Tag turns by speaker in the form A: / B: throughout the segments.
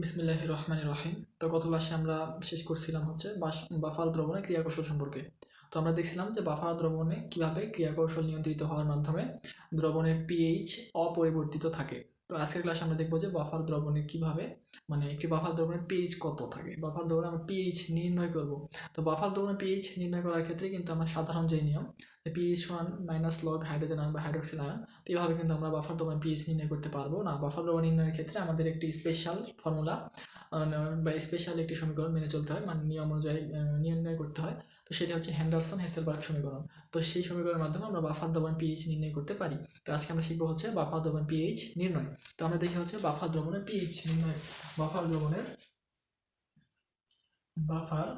A: বিসমিল্লাহ রহমান রহিম তো গত ক্লাসে আমরা শেষ করছিলাম হচ্ছে বাফার দ্রবণের ক্রিয়াকৌশল সম্পর্কে। তো আমরা দেখছিলাম যে বাফার দ্রবণে কীভাবে ক্রিয়াকৌশল নিয়ন্ত্রিত হওয়ার মাধ্যমে দ্রবণের পিএইচ অপরিবর্তিত থাকে। তো আজকের ক্লাসে আমরা দেখব যে বাফার দ্রবণে কীভাবে মানে একটি বাফার দ্রবণের পিএইচ কত থাকে। বাফার দ্রবণে আমরা পিএইচ নির্ণয় করব। তো বাফার দ্রবণের পিএইচ নির্ণয় করার ক্ষেত্রে কিন্তু আমরা সাধারণ যে নিয়ম, যে pH one minus log hydrogen ion বা হাইড্রোক্সিল আয়ন তো এইভাবে কিন্তু আমরা বাফার দ্রবণের পিএইচ নির্ণয় করতে পারব। না বাফার দ্রবণ নির্ণয়ের ক্ষেত্রে আমাদের একটি স্পেশাল ফর্মুলা বা স্পেশাল একটি সমীকরণ মেনে চলতে হয়। মানে নিয়ম অনুযায়ী নির্ণয় করতে হয়। তো সেটা হচ্ছে হ্যান্ডারসন হেসেলবার্গ সমীকরণ। তো সেই সমীকরণের মাধ্যমে আমরা বাফার দ্রবণ পিএইচ নির্ণয় করতে পারি। তো আজকে আমরা শিখব হচ্ছে বাফার দ্রবণ পিএইচ নির্ণয়। তো আমরা দেখি হচ্ছে বাফার দ্রবণের পিএইচ নির্ণয়। বাফার দ্রবণের বাফার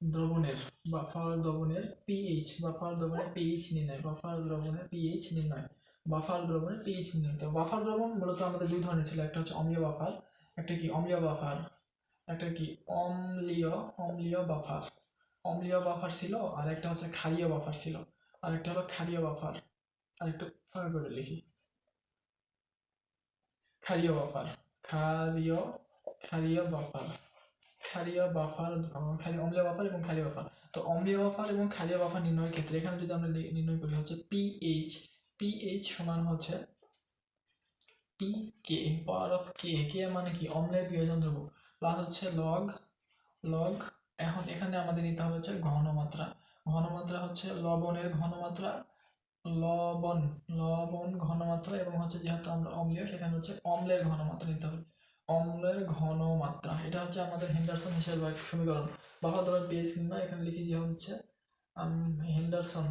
A: দ্রবণের বাফার দ্রবণের পিএইচ বাফার দ্রবণের পিএইচ নির্ণয়, বাফার দ্রবণের পিএইচ নির্ণয়, বাফার দ্রবণের পিএইচ নির্ণয়। তো বাফার দ্রবণ মূলত আমাদের দুই ধরনের ছিল, একটা হচ্ছে অম্লীয় বাফার, একটা কি অম্লীয় বাফার, একটা কি অম্লীয় অম্লীয় বাফার। অম্লীয় বাফার ছিল আর একটা হচ্ছে ক্ষারীয় বাফার ছিল আর একটা হলো ক্ষারীয় বাফার আর একটু ফাঁকা করে লিখি। ক্ষারীয় বাফার ক্ষারীয় ক্ষারীয় বাফার ক্ষারীয় বাফার ক্ষারীয়, অম্লীয় বাফার এবং ক্ষারীয় বাফার তো অম্লীয় বাফার এবং ক্ষারীয় বাফার নির্ণয়ের ক্ষেত্রে এখানে যদি আমরা নির্ণয় করি হচ্ছে পিএইচ পিএইচ সমান হচ্ছে পি কে পাওয়ার অফ কে কে মানে কি? অম্লের বিয়োজন ধ্রুবক প্লাস হচ্ছে লগ লগ এখন এখানে আমাদের নিতে হবে হচ্ছে ঘনমাত্রা। ঘনমাত্রা হচ্ছে লবণের ঘনমাত্রা, লবণ লবণ ঘনমাত্রা এবং হচ্ছে যেহেতু আমরা অম্লীয় সেখানে হচ্ছে অম্লের ঘনমাত্রা নিতে হবে। অম্লের ঘনমাত্রা, এটা হচ্ছে আমাদের হেন্ডারসন হিসেবে সমীকরণ। বাবা ধরো পেজ নির্ণয় এখানে লিখি যে হচ্ছে হেন্ডারসন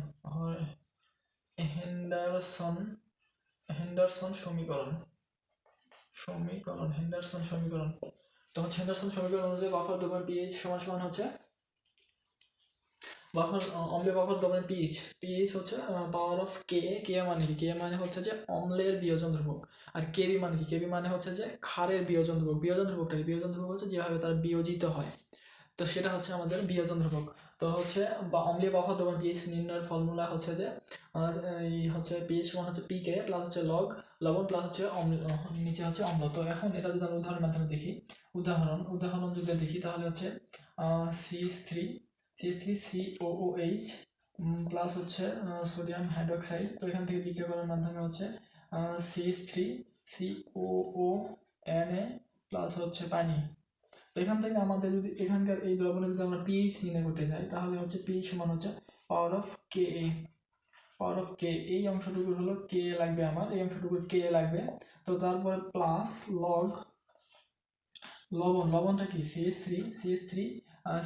A: হেন্ডারসন হেন্ডারসন সমীকরণ। সমীকরণ, হেন্ডারসন সমীকরণ। তো হচ্ছে সমীকরণ অনুযায়ী বাফার দ্রবণ পিএইচ সমান সমান হচ্ছে বাফার অম্লের বাফার দ্রবণের পিএইচ পিএইচ হচ্ছে পাওয়ার অফ কে কে মানে কি? কে মানে হচ্ছে যে অম্লের বিয়োজন ধ্রুবক। আর কেবি মানে কি? কেবি মানে হচ্ছে যে ক্ষারের বিয়োজন ধ্রুবক। বিয়োজন ধ্রুবকটা কি? বিয়োজন ধ্রুবক হচ্ছে যেভাবে তার বিয়োজিত হয়। তো সেটা হচ্ছে আমাদের বিয়োজন ধ্রুবক। তো হচ্ছে, বা অম্লীয় বাফার দ্রবণ পিএইচ নির্ণয়ের ফর্মুলা হচ্ছে যে এই হচ্ছে পিএইচ ওয়ান হচ্ছে পিকে প্লাস হচ্ছে লগ লবণ প্লাস হচ্ছে নিচে হচ্ছে অম্ল তো এখন এটা যদি আমরা উদাহরণের মাধ্যমে দেখি, উদাহরণ উদাহরণ যদি দেখি তাহলে হচ্ছে CS three CS three C O O H plus হচ্ছে সোডিয়াম হাইড্রোক্সাইড তো এখান থেকে বিক্রিয়া করার মাধ্যমে হচ্ছে CS three C O O N A plus হচ্ছে পানি। তো এখান থেকে আমাদের যদি, এখানকার এই দ্রবণে যদি আমরা পিএইচ নির্ণয় করতে চাই, তাহলে হচ্ছে পিএইচ সমান হচ্ছে power of K A power of কে এই অংশটুকু হলো কে লাগবে আমার, এই অংশটুকু কে লাগবে। তো তারপরে প্লাস লগ লবণ, লবণটা কি? CS three CS three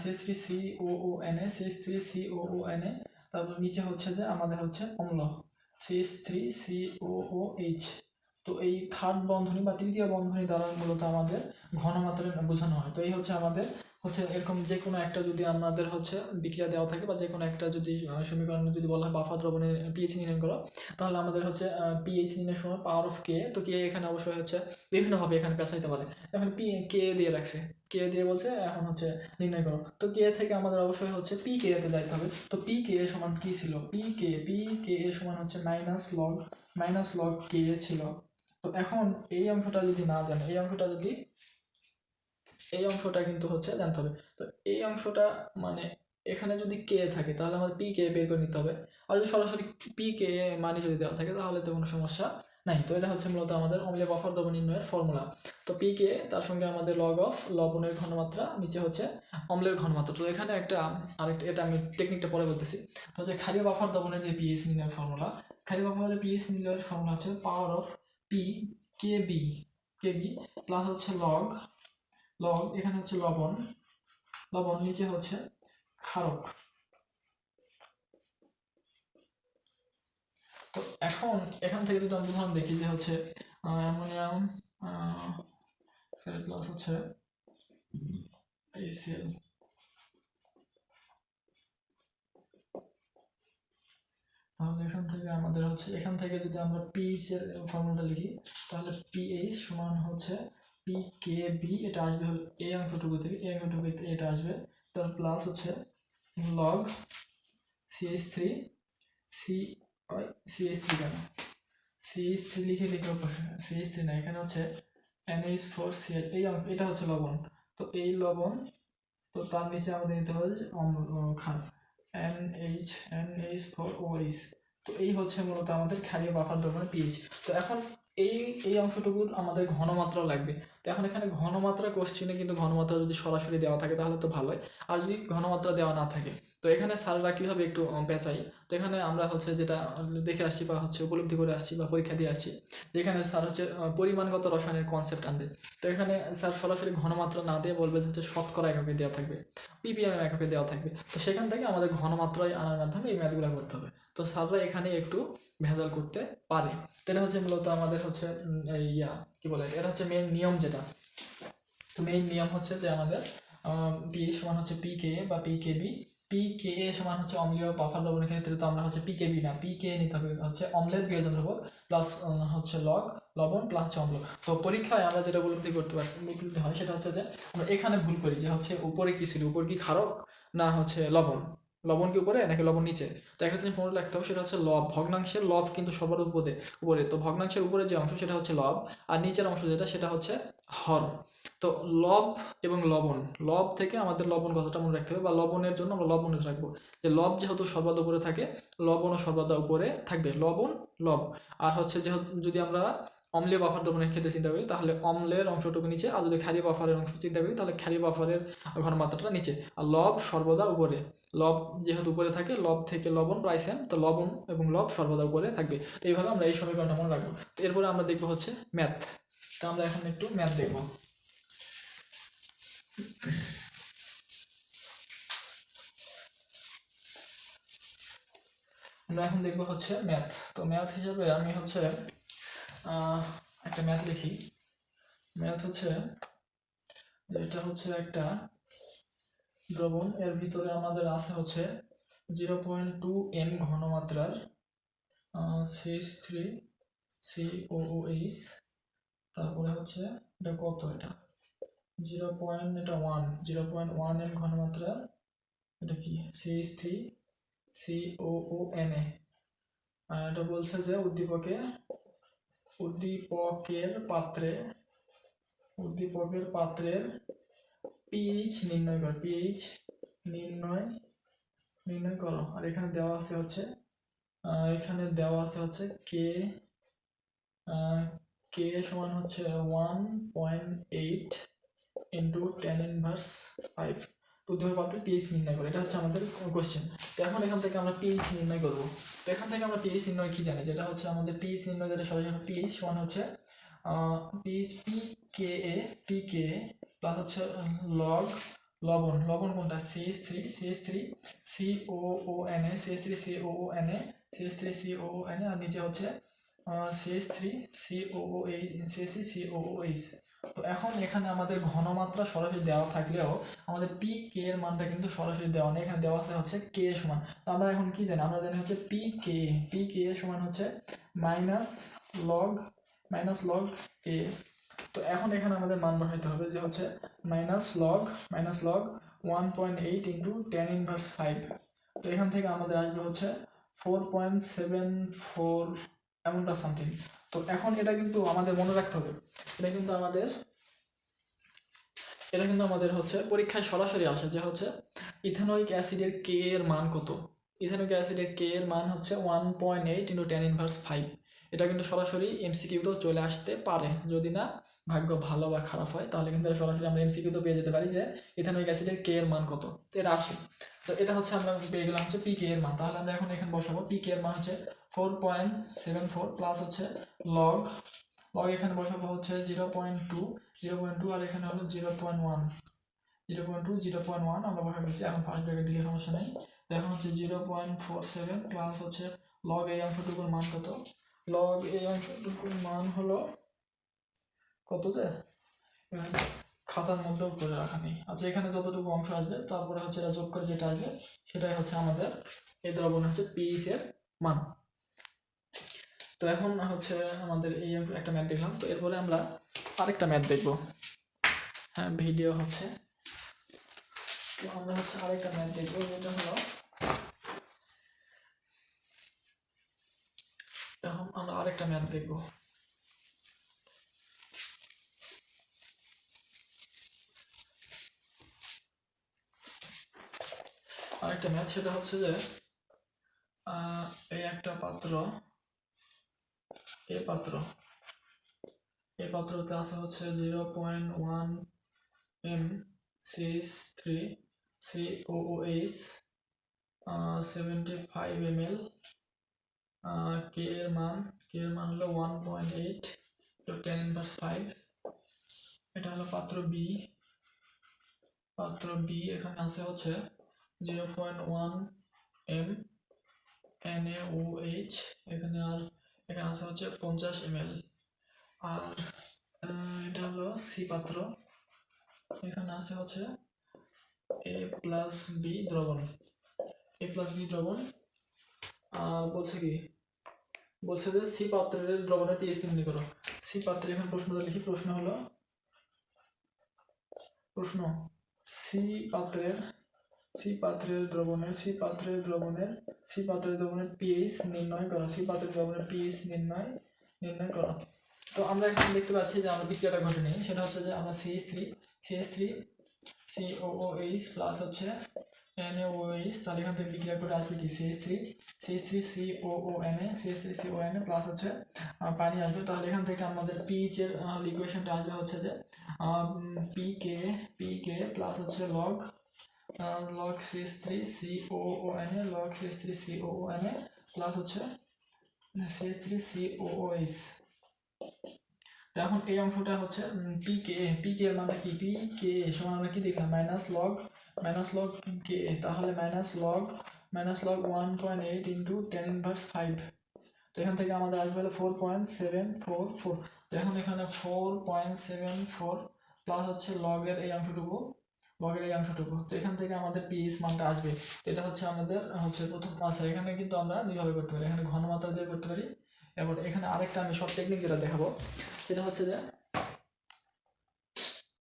A: CS three C O O N A CS three C O O N A তারপর নিচে হচ্ছে যে আমাদের হচ্ছে অম্ল CS three C O O H তো এই থার্ড বন্ধনী বা তৃতীয় বন্ধনী দ্বারা মূলত আমাদের ঘনমাত্রা বোঝানো হয়। তো এই হচ্ছে আমাদের হচ্ছে এরকম যে কোনো একটা যদি আমাদের হচ্ছে বিক্রিয়া দেওয়া থাকে বা যে কোনো একটা যদি সমীকরণে যদি বলা হয় বাফা দ্রবণের পিএইচ নির্ণয় করো, তাহলে আমাদের হচ্ছে পিএইচ নির্ণয়ের সময় পাওয়ার অফ কে তো কে এখানে অবশ্যই হচ্ছে বিভিন্নভাবে এখানে পেঁচাইতে পারে। এখন পি কে দিয়ে রাখছে। কে দিয়ে বলছে, এখন হচ্ছে নির্ণয় করো। তো কে থেকে আমাদের অবশ্যই হচ্ছে পি কে তে যাইতে হবে। তো পি কে সমান কি ছিল? পি কে পি কে এ সমান হচ্ছে minus log minus log K ছিল। তো এখন এই অংশটা যদি না জানো, এই অংশটা যদি এই অংশটা কিন্তু হচ্ছে জানতে হবে। তো এই অংশটা মানে এখানে যদি কে থাকে, তাহলে আমাদের পি কে বের করে নিতে হবে। আর যদি সরাসরি পি কে মানে যদি দেওয়া থাকে, তাহলে তো কোনো সমস্যা নাই। তো এটা হচ্ছে মূলত আমাদের অম্লীয় বাফার দ্রবণ নির্ণয়ের ফর্মুলা তো পি কে তার সঙ্গে আমাদের লগ অফ লবণের ঘনমাত্রা, নিচে হচ্ছে অম্লের ঘনমাত্রা। তো এখানে একটা, আরেকটা, এটা আমি টেকনিকটা পরে বলতেছি। তো হচ্ছে ক্ষারীয় বাফার দ্রবণের যে পিএইচ নির্ণয়ের ফর্মুলা ক্ষারীয় বাফারের পিএইচ নির্ণয়ের ফর্মুলা হচ্ছে power of p K b K b plus হচ্ছে লগ লব এখানে হচ্ছে লবণ। লবণ নিচে হচ্ছে ক্ষারক। তো এখন এখান থেকে যদি আমরা উদাহরণ দেখি যে হচ্ছে অ্যামোনিয়াম প্লাস হচ্ছে এসিএল তাহলে এখান থেকে আমাদের হচ্ছে, এখান থেকে যদি আমরা পিএইচ এর ফর্মুলাটা লিখি, তাহলে পিএইচ সমান হচ্ছে কে বি এটা আসবে এই অংশটুকু থেকে এই অংশটুকু এটা আসবে। তার প্লাস হচ্ছে log CH three C CH three কেন? সিএইচ থ্রি লিখে লিখে সিএইচ থ্রি না, এখানে হচ্ছে এনএইচ ফোর সিএইচ এই এটা হচ্ছে লবণ। তো এই লবণ, তো তার নিচে আমাদের নিতে হবে যে ক্ষার। N H N H four OH তো এই হচ্ছে মূলত আমাদের ক্ষারীয় বাফার দ্রবণের পিএইচ তো এখন এই এই অংশটুকুর আমাদের ঘনমাত্রা লাগবে। তো এখন এখানে ঘনমাত্রা কোশ্চিনে কিন্তু ঘনমাত্রা যদি সরাসরি দেওয়া থাকে তাহলে তো ভালোই। আর যদি ঘনমাত্রা দেওয়া না থাকে, তো এখানে স্যাররা কীভাবে একটু পেঁচাই তো এখানে আমরা হচ্ছে যেটা দেখে আসছি বা হচ্ছে উপলব্ধি করে আসছি বা পরীক্ষা দিয়ে আসছি, যেখানে স্যার হচ্ছে পরিমাণগত রসায়নের কনসেপ্ট আনবে। তো এখানে স্যার সরাসরি ঘনমাত্রা না দিয়ে বলবে যে হচ্ছে শতকরা এককে দেওয়া থাকবে, পিপিএম এককে দেওয়া থাকবে। তো সেখান থেকে আমাদের ঘনমাত্রায় আনার মাধ্যমে এই ম্যাথগুলো করতে হবে। তো স্যাররা এখানে একটু ভেজাল করতে পারে। তাহলে হচ্ছে মূলত আমাদের হচ্ছে ইয়া, কি বলে এটা হচ্ছে মেন নিয়ম যেটা। তো মেইন নিয়ম হচ্ছে যে আমাদের পি সমান হচ্ছে পি কে বা p K b p K a সমান হচ্ছে অম্লীয় বাফার দ্রবণের ক্ষেত্রে তো আমরা হচ্ছে পি কে বি না পি কে নিতে হবে হচ্ছে অম্লের বিয়োজন দ্রবক প্লাস হচ্ছে লগ, লবণ প্লাস হচ্ছে অম্ল। তো পরীক্ষায় আমরা যেটা উপলব্ধি করতে পারছি উপলব্ধি হয়, সেটা হচ্ছে যে আমরা এখানে ভুল করি যে হচ্ছে উপরে কি ছিল, উপর কি ক্ষারক না হচ্ছে লবণ। লবণ কি উপরে নাকি লবণ নিচে? তো একটা জিনিস মনে রাখতে হবে, সেটা হচ্ছে লব। ভগ্নাংশের লব কিন্তু সবার উপরে উপরে। তো ভগ্নাংশের উপরে যে অংশ, সেটা হচ্ছে লব। আর নিচের অংশ যেটা, সেটা হচ্ছে হর। তো লব এবং লবণ, লব থেকে আমাদের লবণ কথাটা মনে রাখতে হবে, বা লবণের জন্য আমরা লবণ রাখব। যে লব যেহেতু সর্বাদা উপরে থাকে, লবণও সর্বাদা উপরে থাকবে। লবণ, লব। আর হচ্ছে যেহেতু যদি আমরা অম্লীয় বাফার দ্রবণের ক্ষেত্রে চিন্তা করি, তাহলে অম্লের অংশটুকু নিচে আর যদি ক্ষারীয় বাফারের অংশ চিন্তা করি, তাহলে ক্ষারীয় বাফারের ঘনমাত্রাটা নিচে। আর লব সর্বদা উপরে। লব যেহেতু উপরে থাকে, লব থেকে লবণ প্রায় তো লবণ এবং লব সর্বদা উপরে থাকবে। তো এইভাবে আমরা এই সমীকরণটা মনে রাখব। তো এরপরে আমরা দেখব হচ্ছে ম্যাথ তো আমরা এখন একটু ম্যাথ দেখব। আমরা এখন দেখব হচ্ছে ম্যাথ তো ম্যাথ হিসাবে আমি হচ্ছে একটা ম্যাথ লিখি। ম্যাথ হচ্ছে, এটা হচ্ছে একটা দ্রবণ। এর ভিতরে আমাদের আছে হচ্ছে জিরো পয়েন্ট টু এন ঘনমাত্রার CS three C O H তারপরে হচ্ছে এটা কত এটা? জিরো পয়েন্ট এটা one zero point one N ঘনমাত্রার, এটা কি? CS three C O N A এটা বলছে যে উদ্দীপকে উদ্দীপকের পাত্রে, উদ্দীপকের পাত্রের পিএইচ নির্ণয় কর পিএইচ নির্ণয় নির্ণয় করো। আর এখানে দেওয়া আছে হচ্ছে এখানে দেওয়া আছে হচ্ছে কে কে সমান হচ্ছে one point eight into ten inverse five উদ্দীপকের পাত্রে পিএইচ নির্ণয় করো, এটা হচ্ছে আমাদের কোশ্চেন তো এখন এখান থেকে আমরা পিএইচ নির্ণয় করব। তো এখান থেকে আমরা পিএইচ নির্ণয় কি জানি? যেটা হচ্ছে আমাদের পিএইচ নির্ণয় যেটা সরাসরি পিএইচ ওয়ান হচ্ছে pH p K a p K plus হচ্ছে লগ লবণ। লবণ কোনটা? CS three CS three C O O N A CS three C O O N A CS three C O O N A আর নিচে হচ্ছে CS three C O O এই CS three C O O H তো এখন এখানে আমাদের ঘনমাত্রা সরাসরি দেওয়া থাকলেও আমাদের পি কে এর মানটা কিন্তু সরাসরি দেওয়া নেই। এখানে দেওয়া আছে হচ্ছে কে সমান। তো আমরা এখন কি জানি? আমরা জানি হচ্ছে পি কে পি কে সমান হচ্ছে minus log minus log A তো এখন এখানে আমাদের মান বসাইতে হবে যে হচ্ছে minus log minus log one point eight into ten inverse five তো এখান থেকে আমাদের আসবে হচ্ছে ফোর পয়েন্ট সেভেন ফোর এমনটা সামথিং তো এখন এটা কিন্তু আমাদের মনে রাখতে হবে। এটা কিন্তু আমাদের, এটা কিন্তু আমাদের হচ্ছে পরীক্ষায় সরাসরি আসে যে হচ্ছে ইথানোইক অ্যাসিডের কে এর মান কত? ইথানোইক অ্যাসিডের কে এর মান হচ্ছে one point eight into ten inverse five. এটা কিন্তু সরাসরি এমসিকিউতেও চলে আসতে পারে। যদি না, ভাগ্য ভালো বা খারাপ হয়, তাহলে কিন্তু সরাসরি আমরা এমসিকিউতেও পেয়ে যেতে পারি যে ইথানোইক অ্যাসিডের কে এর মান কত। এটা আসে। তো এটা হচ্ছে আমরা পেয়ে গেলাম হচ্ছে পি কে এর মান। তাহলে আমরা এখন এখানে বসাবো, পি কে এর মান হচ্ছে four point seven four plus হচ্ছে লগ লগ এখানে বসাবো হচ্ছে zero point two zero point two আর এখানে হলো zero point one zero point two zero point one আমরা বসা দিচ্ছি এখন ফার্স্ট ব্র্যাকেট দিলে সমস্যা নেই। তো এখন হচ্ছে zero point four seven plus হচ্ছে লগ এই অংশটুকুর মান কত? লগ এই অংশটুকুর মান হলো কত যে? খাতার মধ্যেও করে রাখা নেই। আচ্ছা এখানে যতটুকু অংশ আসবে, তারপরে হচ্ছে এটা যোগ করে যেটা আসবে, সেটাই হচ্ছে আমাদের এই দ্রবণ হচ্ছে পিএইচ এর মান। তো এখন হচ্ছে আমাদের এই একটা ম্যাথ দেখলাম, তো এরপরে আমরা আরেকটা ম্যাথ দেখব। হ্যাঁ ভিডিও হচ্ছে। তো আমরা হচ্ছে আরেকটা ম্যাথ দেখব, যেটা হলো এখন আমরা আরেকটা ম্যাথ দেখব। আরেকটা ম্যাথ সেটা হচ্ছে যে এই একটা পাত্র এই পাত্র। এই পাত্রতে আছে হচ্ছে zero point one M CS three C O H seventy five M L K এর মান কে এর মান হলো one point eight two ten inverse five এটা হলো পাত্র বি পাত্র বি এখানে আছে হচ্ছে zero point one M N A O H এখানে আর এখানে আছে হচ্ছে পঞ্চাশ এম এল আর এটা হলো সি পাত্র। এখানে আছে হচ্ছে এ প্লাস বি দ্রবণ। এ প্লাস বি দ্রবণ। আর বলছে কি? বলছে যে সি পাত্রের দ্রবণের পিএইচ নির্ণয় করো। সি পাত্রে এখন প্রশ্নটা লিখি। প্রশ্ন হলো, প্রশ্ন সি পাত্রের সি পাত্রের দ্রবণের, সি পাত্রের দ্রবণের, সি পাত্রের দ্রবণের পিএইচ নির্ণয় করো, সি পাত্রের দ্রবণের পিএইচ নির্ণয় নির্ণয় করো। তো আমরা এখানে দেখতে পাচ্ছি যে আমরা বিক্রিয়াটা ঘটেনি, সেটা হচ্ছে যে আমরা CS three CS three C O O H plus হচ্ছে এন এ ও এইচ তাহলে এখান থেকে বিক্রিয়া করে আসবে কি? CS three CS three C O O N A CS three C O N A plus হচ্ছে পানি আসবে। তাহলে এখান থেকে আমাদের পিএইচ এর লিকুয়েশনটা আসবে হচ্ছে যে p K p K plus হচ্ছে log log CS three C O O N A log CS three C O N A plus হচ্ছে CS three C O O এখন এই অংশটা হচ্ছে পি কে পি কে? মানে কি P K সমান আমরা কি দেখলাম? Minus log minus log K তাহলে minus log minus log one point eight into ten inverse five তো এখান থেকে আমাদের আসবে হলো four point seven four four তো এখন এখানে four point seven four plus হচ্ছে লগের এই অংশটুকু লগের এই অংশটুকু। তো এখান থেকে আমাদের পিএইচ মানটা আসবে। এটা হচ্ছে আমাদের, হচ্ছে প্রথম আচ্ছা এখানে কিন্তু আমরা দুইভাবে করতে পারি। এখানে ঘনমাত্রা দিয়ে করতে পারি। এবার এখানে আরেকটা আমি সব টেকনিক যেটা দেখাবো। সেটা হচ্ছে যে